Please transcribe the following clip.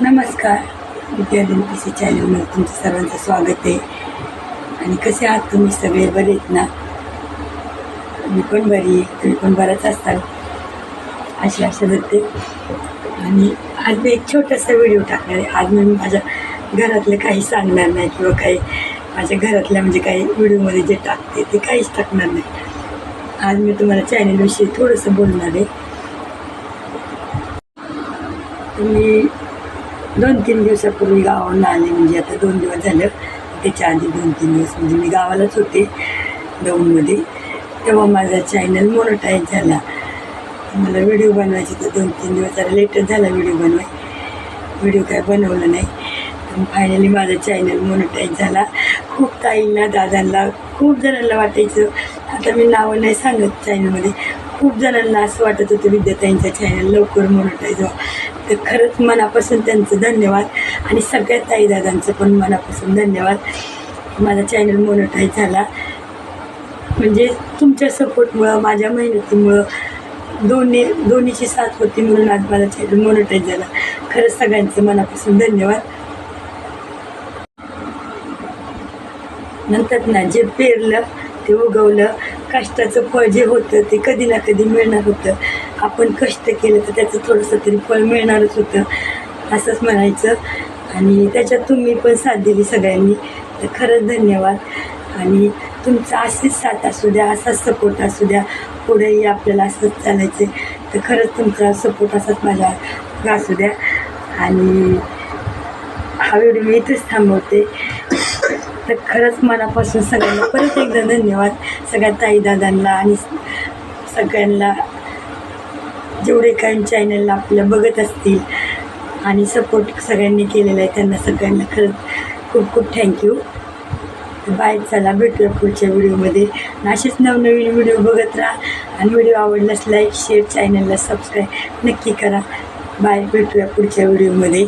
नमस्कार. विद्यार्थी P C चॅनलमध्ये तुमचं सर्वांचं स्वागत आहे. आणि कसे आहात तुम्ही सगळे? बरे आहेत ना? मी पण बरी आहे. तुम्ही पण बरंच असताल अशी आशा धरते. आणि आज मी एक छोटासा व्हिडिओ टाकणार आहे. आज मी माझ्या घरातलं काही सांगणार नाही किंवा काही माझ्या घरातल्या म्हणजे काही व्हिडिओमध्ये जे टाकते ते काहीच टाकणार नाही. आज मी तुम्हाला चॅनलविषयी थोडंसं बोलणार आहे. तुम्ही दोन तीन दिवसापूर्वी गावाहून आले. म्हणजे आता दोन दिवस झालं. त्याच्या आधी दोन तीन दिवस म्हणजे मी गावालाच होते दौंडमध्ये. तेव्हा माझा चॅनल मोनोटाईज झाला. मला व्हिडिओ बनवायचे तर दोन तीन दिवस जरा लेटच झाला व्हिडिओ बनवाय. व्हिडिओ काय बनवलं नाही. पण फायनली माझा चॅनल मोनोटाईज झाला. खूप ताईंना दादांना खूप जणांना वाटायचं. आता मी नावं नाही सांगत चॅनलमध्ये खूप जणांना असं वाटत होतं विद्याताईंचं चॅनल लवकर मोनोटाईज व्हा तर खरंच मनापासून त्यांचं धन्यवाद. आणि सगळ्या ताईदादांचं पण मनापासून धन्यवाद. माझा चॅनल मोनोटाईज झाला. म्हणजे तुमच्या सपोर्टमुळं माझ्या मेहनतीमुळं दोन्ही दोन्हीची साथ होती म्हणून आज माझा चॅनल मोनोटाईज झाला. खरंच सगळ्यांचं मनापासून धन्यवाद. नंतर ना जे पेरलं ते उगवलं. कष्टाचं फळ जे होतं ते कधी ना कधी मिळणार होतं. आपण कष्ट केलं तर त्याचं थोडंसं तरी फळ मिळणारच होतं. असंच म्हणायचं. आणि त्याच्यात तुम्ही पण साथ दिली सगळ्यांनी. तर खरंच धन्यवाद. आणि तुमचा अशीच साथ असू द्या असाच सपोर्ट असू द्या. पुढेही आपल्याला असंच चालायचं तर खरंच तुमचा सपोर्ट असाच माझ्या असू द्या. आणि हा व्हिडिओ मी इथेच थांबवते. तर खरंच मनापासून सगळ्यांना परत एकदा धन्यवाद. सगळ्या ताई दादांना आणि सगळ्यांना जेवढे काही चॅनलला आपल्या बघत असतील आणि सपोर्ट सगळ्यांनी केलेला आहे त्यांना सगळ्यांना खरंच खूप खूप थँक्यू बाय चला भेटूया पुढच्या व्हिडिओमध्ये. असेच नवनवीन व्हिडिओ बघत राहा. आणि व्हिडिओ आवडल्यास लाईक शेअर चॅनलला सबस्क्राईब नक्की करा. बाय भेटूया पुढच्या व्हिडिओमध्ये.